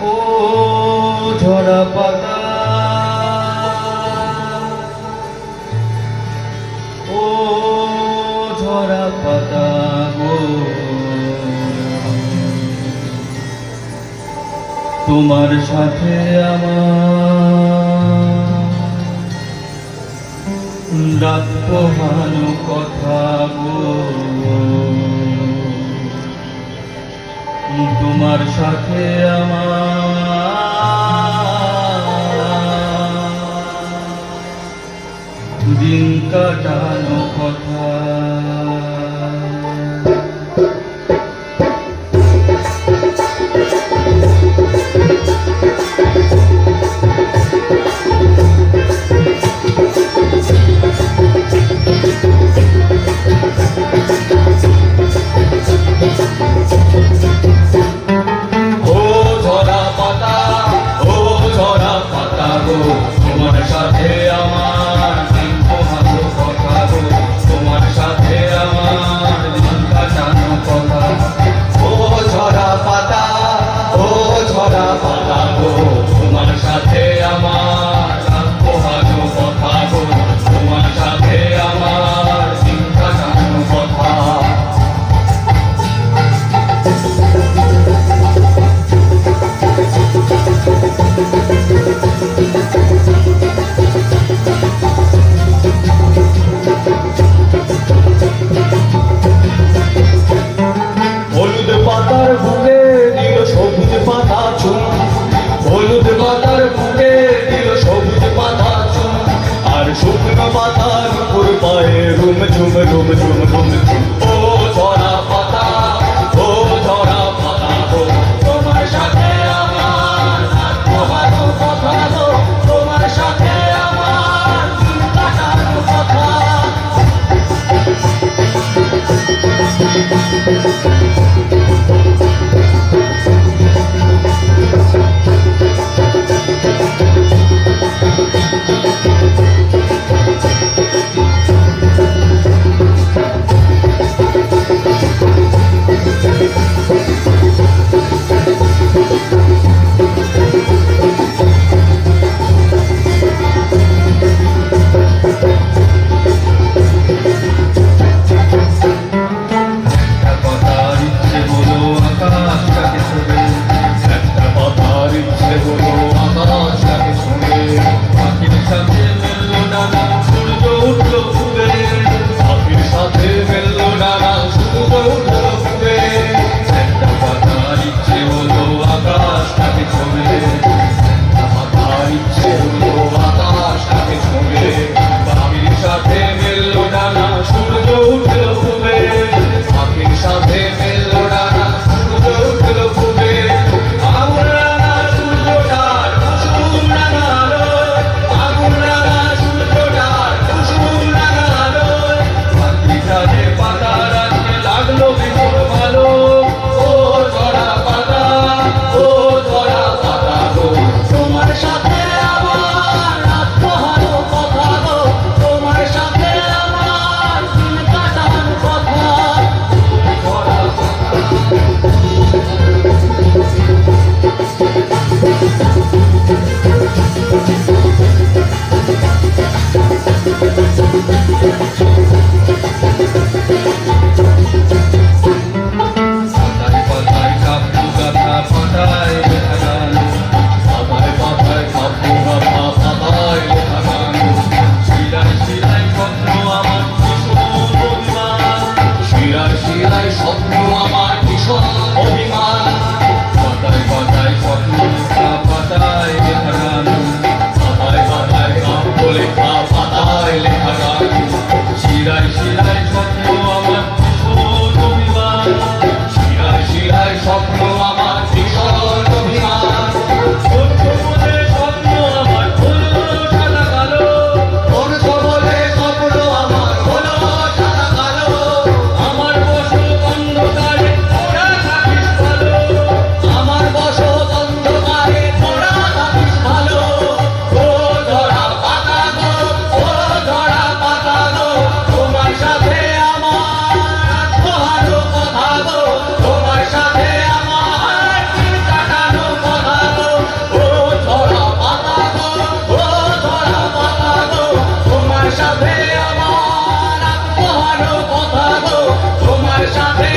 ও ঝরা পাতা। ও ঝরা পাতা গো। তোমার সাথে আমার রাত পোহানো তোমার সাথে আমার। দিন কাটানো স্বপ্ন আমার ভীষণ অভিমান কথায় কথায় স্বপ্ন পাতায় হারানো কথায় কথায় কাম বলে খাওয়া সাথে